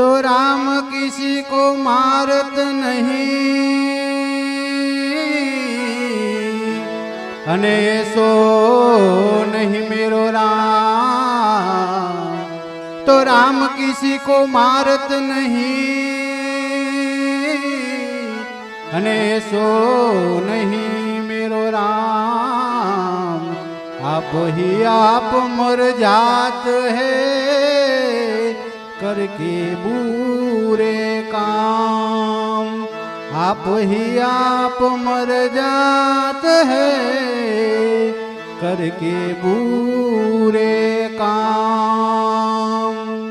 तो राम किसी को मारत नहीं। सो नहीं मेरो राम। तो राम किसी को मारत नहीं। अने सो नहीं मेरो राम। आप ही आप मर जात है। करके बुरे काम। आप ही आप मर जात है। करके बुरे काम।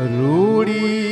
રૂડી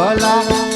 কলা